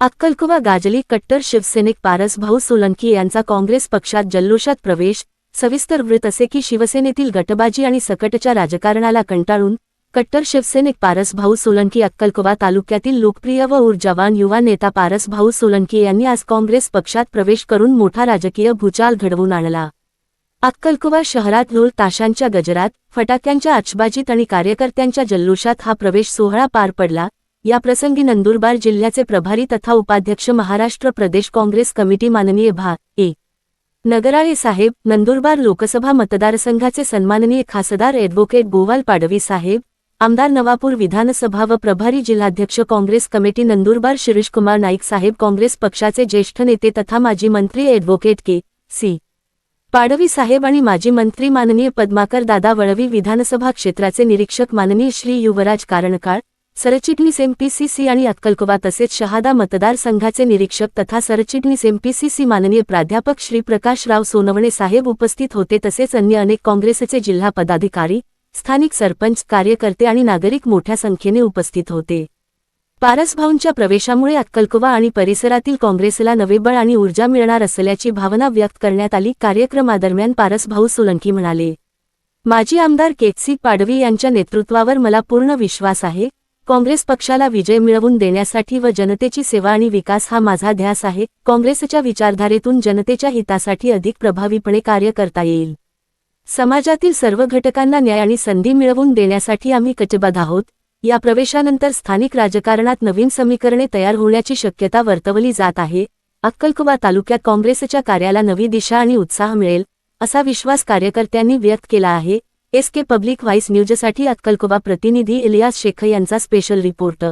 अक्कलकुवा गाजली कट्टर शिवसैनिक पारस भाऊ सोलंकी यांचा काँग्रेस पक्षात जल्लोषात प्रवेश सविस्तर वृत्त असे की शिवसेनेतील गटबाजी आणि सकटच्या राजकारणाला कंटाळून कट्टर शिवसैनिक पारस भाऊ सोलंकी अक्कलकुवा तालुक्यातील लोकप्रिय व ऊर्जावान युवा नेता पारस भाऊ सोलंकी यांनी आज काँग्रेस पक्षात प्रवेश करून मोठा राजकीय भूचाल घडवून आणला. अक्कलकुवा शहरात ढोल ताशांच्या गजरात फटाक्यांच्या आचबाजीत आणि कार्यकर्त्यांच्या जल्लोषात हा प्रवेश सोहळा पार पडला याप्रसंगी नंदुरबार जिल्ह्याचे प्रभारी तथा उपाध्यक्ष महाराष्ट्र प्रदेश काँग्रेस कमिटी माननीय भा. ए. नगराळे साहेब नंदुरबार लोकसभा मतदारसंघाचे सन्माननीय खासदार ॲडव्होकेट गोवाल पाडवी साहेब आमदार नवापूर विधानसभा व प्रभारी जिल्हाध्यक्ष काँग्रेस कमिटी नंदुरबार शिरीषकुमार नाईक साहेब काँग्रेस पक्षाचे ज्येष्ठ नेते तथा माजी मंत्री ॲडव्होकेट के. सी. पाडवी साहेब आणि माजी मंत्री माननीय पद्माकर दादा वळवी विधानसभा क्षेत्राचे निरीक्षक माननीय श्री युवराज कारणकाळ सरचिटणीस एमपीसीसी आणि अक्कलकोवा तसेच शहादा मतदारसंघाचे निरीक्षक तथा सरचिटणीस एमपीसीसी माननीय प्राध्यापक श्री प्रकाशराव सोनवणे साहेब उपस्थित होते तसेच अन्य अनेक काँग्रेसचे जिल्हा पदाधिकारी स्थानिक सरपंच कार्यकर्ते आणि नागरिक मोठ्या संख्येने उपस्थित होते. पारसभाऊंच्या प्रवेशामुळे अक्कलकोवा आणि परिसरातील काँग्रेसला नवे बळ आणि ऊर्जा मिळणार असल्याची भावना व्यक्त करण्यात आली. कार्यक्रमादरम्यान पारसभाऊ सोलंकी म्हणाले माजी आमदार केतसी पाडवी यांच्या नेतृत्वावर मला पूर्ण विश्वास आहे. काँग्रेस पक्षाला विजय मिळवून देण्यासाठी व जनतेची सेवा आणि विकास हा माझा ध्यास आहे काँग्रेसच्या विचारधारेतून जनतेच्या हितासाठी अधिक प्रभावीपणे कार्य करता येईल. समाजातील सर्व घटकांना न्याय आणि संधी मिळवून देण्यासाठी आम्ही कटिबद्ध आहोत. या प्रवेशानंतर स्थानिक राजकारणात नवीन समीकरणे तयार होण्याची शक्यता वर्तवली जात आहे. अक्कलकुवा तालुक्यात काँग्रेसच्या कार्याला नवी दिशा आणि उत्साह मिळेल असा विश्वास कार्यकर्त्यांनी व्यक्त केला आहे. एस के पब्लिक व्हाईस न्यूजसाठी अक्कलकोबा प्रतिनिधी इलियास शेख यांचा स्पेशल रिपोर्ट.